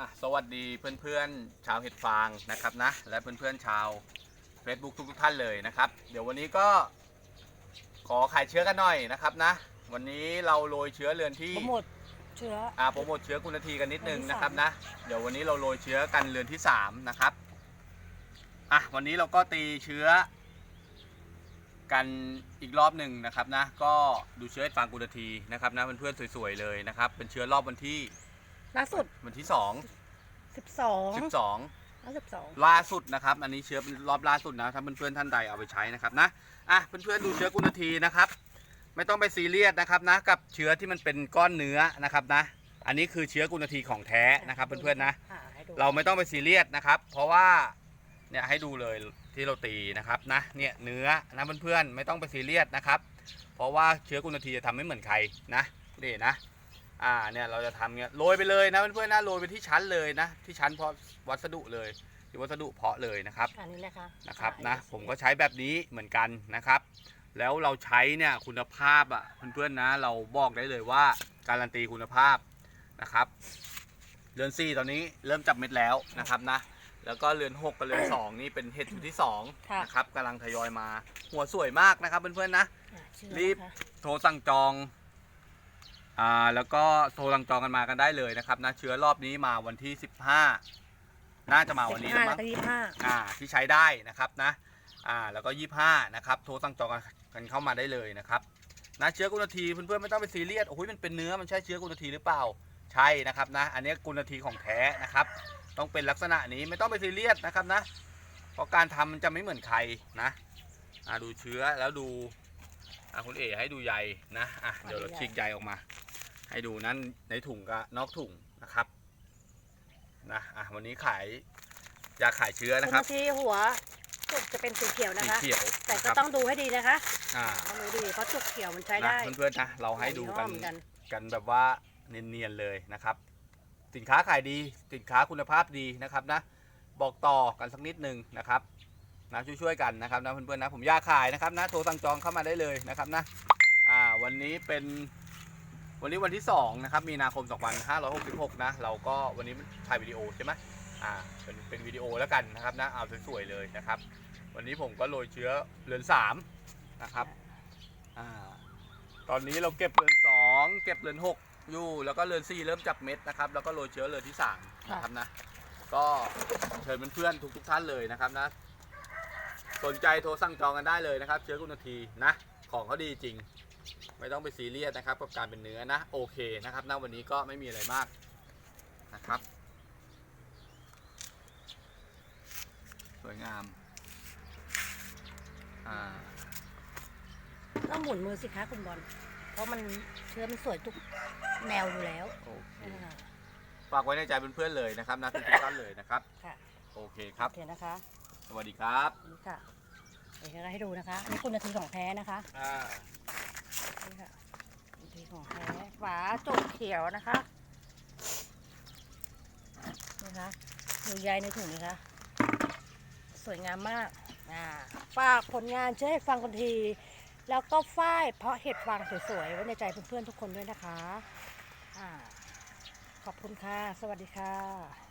อะสวัสดีเพื่อนๆชาวเห็ดฟางนะครับนะและเพื่อนๆชาว Facebook ทุกๆท่านเลยนะครับ เดี๋ยววันนี้ก็ขอขายเชื้อกันหน่อยนะครับนะ วันนี้เราโรยเชื้อเรือนที่โปรโมทเชื้ออ่าโปรโมทเชื้อคุณนาทีกันนิดนึงเรือนที่นะครับสามนะเดี๋ยววันนี้เราโรยเชื้อกันเรือนที่สามนะครับอะวันนี้เราก็ตีเชื้อ กันอีกรอบหนึ่งนะครับนะ ก็ดูเชื้อให้ฟางกุณนาทีนะครับนะเพื่อนๆสวยๆเลยนะครับ เป็นเชื้อรอบวันที่ ล่าสุดวันที่สองสิบสองสิบสองล่าสิบสองล่าสุดนะครับ อันนี้เชื้อเป็นรอบล่าสุดนะถ้าเพื่อนๆท่านใดเอาไปใช้นะครับนะอะเพื่อนๆดูเชื้อกุณทีนะครับ ไม่ต้องไปซีเรียสนะครับนะกับเชื้อที่มันเป็นก้อนเนื้อนะครับนะ อันนี้คือเชื้อกุณทีของแท้นะครับเพื่อนๆนะอ่ให้ดูเราไม่ต้องไปซีเรียสนะครับ เพราะว่าเนี่ยให้ดูเลยที่เราตีนะครับนะเนี่ยเนื้อนะเพื่อนๆไม่ต้องไปซีเรียสนะครับ เพราะว่าเชื้อกุณทีจะทำไม่เหมือนใครนะนี่นะ อ่าเนี่ยเราจะทำเนี่ยโรยไปเลยนะเพื่อนๆนะโรยไปที่ชั้นเลยนะ ที่ชั้นเพราะวัสดุเลยที่วัสดุเพาะเลยนะครับอันนี้นะคะนะครับอ่านะผมก็ใช้แบบนี้เหมือนกันนะครับ แล้วเราใช้เนี่ยคุณภาพอะเพื่อนๆนะ เราบอกได้เลยว่าการันตีคุณภาพนะครับเรือน4ตอนนี้เริ่มจับเม็ดแล้วนะครับนะ แล้วก็เรือน6กับเรือน2นี่เป็นเห็ดชุดที่2นะครับกำลังทยอยมา หัวสวยมากนะครับเพื่อนๆนะอ่าเชื้อรีบนะคะโทรสั่งจอง อ่าแล้วก็โทรสั่งจองกันมากันได้เลยนะครับนะเชื้อรอบนี้มาวันที่ 15 น่าจะมาวันนี้สิบแล้วห้ามั้งแล้วก็ยี่สิบห้าอ่าที่ใช้ได้นะครับนะอ่าแล้วก็ยี่ห้านะครับโทรสั่งจองกันเข้ามาได้เลยนะครับนะเชื้อกุณทีเพื่อนๆไม่ต้องไปซีเรียสโอ้ยมันเป็นเนื้อมันใช่เชื้อกุณทีหรือเปล่าใช่นะครับนะอันนี้กุณทีของแท้นะครับ ต้องเป็นลักษณะนี้ไม่ต้องไปซีเรียสนะครับนะ เพราะการทำมันจะไม่เหมือนใครนะอ่าดูเชื้อแล้วดูอ่าคุณเอ๋ให้ดูใยนะอะเดี๋ยวเราฉีกใยออกมา ให้ดูนั้นในถุงกับนอกถุงนะครับนะอะวันนี้ขายอยากขายเชื้อคุนะณครับนาทีหัวจุกจะเป็นสีเขียวนะสีคะ เขียวแต่นะคก็รับต้องดูให้ดีนะคะอ่าต้องดูดีเพราะจุกเขียวมันใช้นะได้เพื่อนๆนะเราให้ดูกัน เหมือนกันกันแบบว่าเนียนๆเลยนะครับ สินค้าขายดี สินค้าคุณภาพดีนะครับนะ บอกต่อกันสักนิดหนึ่งนะครับนะช่วยๆกันนะครับนะเพื่อนๆนะผมอยากขายนะครับนะโทรสั่งจองเข้ามาได้เลยนะครับนะอ่าวันนี้เป็น วันนี้วันที่ 2 นะครับ มีนาคม 2566 นะ เราก็วันนี้ถ่ายวิดีโอใช่ไหมอ่าเป็นเป็นวิดีโอแล้วกันนะครับนะ เอาสวยๆเลยนะครับ วันนี้ผมก็โรยเชื้อเรือน3นะครับ อ่า ตอนนี้เราเก็บเรือน 2 เก็บเรือน 6 อยู่ แล้วก็เรือน 4 เริ่มจับเม็ดนะครับ แล้วก็โรยเชื้อเรือนที่3นะครับนะ ก็เชิญเพื่อนๆทุกๆท่านเลยนะครับนะ สนใจโทรสั่งจองกันได้เลยนะครับ เชื้อกุณทีนะ ของเขาดีจริง ไม่ต้องไปซีเรียสนะครับกับการเป็นเนื้อนะโอเคนะครับนะวันนี้ก็ไม่มีอะไรมากนะครับ สวยงามอ่าต้องหมุนมือสิคะคุณบอล เพราะมันเชื้อมันสวยทุกแนวอยู่แล้วโอเคอ่าฝากไว้ในใจเพื่อนๆเลยนะครับนะทุกๆท่านเลยนะครับ ค่ะโอเคครับ โอเคนะคะสวัสดีครับ นี่ค่ะเดี๋ยวจะให้ดูนะคะ อันนี้คุณนาทีของแท้นะคะ อ่า นี่ค่ะดีของแท้ฝาจุกเขียวนะคะนะคะดูใยในถุงนะคะสวยงามมากอ่าฝากผลงานช่วยให้ฟังคนที แล้วก็ฝ้ายเพราะเห็ดฟางสวยๆไว้ในใจเพื่อนๆทุกคนด้วยนะคะอ่าขอบคุณค่ะ สวัสดีค่ะ